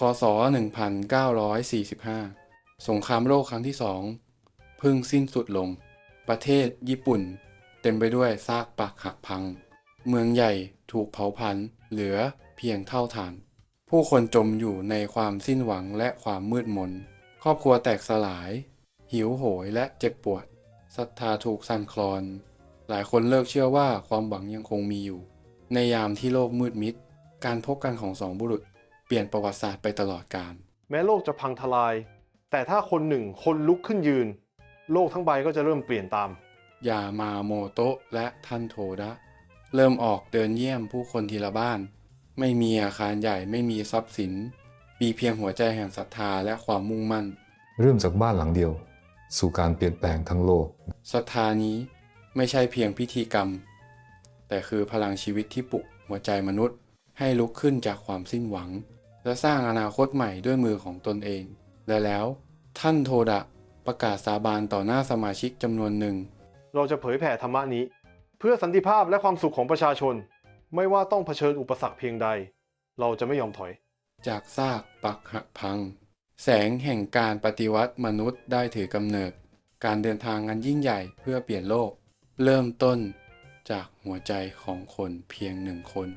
คศ 1945 สงครามโลกครั้งที่สองเพิ่งสิ้นสุดลง ประเทศญี่ปุ่น เต็มไปด้วยซากปรักหักพัง เมืองใหญ่ถูกเผาผลาญเหลือเพียงเท่าฐาน ผู้คนจมอยู่ในความสิ้นหวังและความมืดมน ครอบครัวแตกสลาย หิวโหยและเจ็บปวดศรัทธาถูกสั่นคลอน หลายคนเลิกเชื่อว่าความหวังยังคงมีอยู่ ในยามที่โลกมืดมิด การพบกันของสองบุรุษ เปลี่ยนประวัติศาสตร์ไปตลอดกาลแม้โลกจะพังทลาย แต่ถ้าคนหนึ่งคนลุกขึ้นยืน โลกทั้งใบก็จะเริ่มเปลี่ยนตามยามาโมโตะและท่านโทดะ เริ่มออกเดินเยี่ยมผู้คนทีละบ้าน ไม่มีอาคารใหญ่ไม่มีทรัพย์สิน มีเพียงหัวใจแห่งศรัทธาและความมุ่งมั่น เริ่มจากบ้านหลังเดียว สู่การเปลี่ยนแปลงทั้งโลกศรัทธานี้ไม่ใช่เพียงพิธีกรรม แต่คือพลังชีวิตที่ปลุกหัวใจมนุษย์ ให้ลุกขึ้นจากความสิ้นหวัง และสร้างอนาคตใหม่ด้วยมือของตนเอง และแล้ว ท่านโทดะประกาศสาบานต่อหน้าสมาชิกจำนวนหนึ่ง เราจะเผยแผ่ธรรมะนี้ เพื่อสันติภาพและความสุขของประชาชน ไม่ว่าต้องเผชิญอุปสรรคเพียงใด เราจะไม่ยอมถอย จากซากปักหักพัง แสงแห่งการปฏิวัติมนุษย์ได้ถือกำเนิด การเดินทางอันยิ่งใหญ่เพื่อเปลี่ยนโลก เริ่มต้นจากหัวใจของคนเพียงหนึ่งคน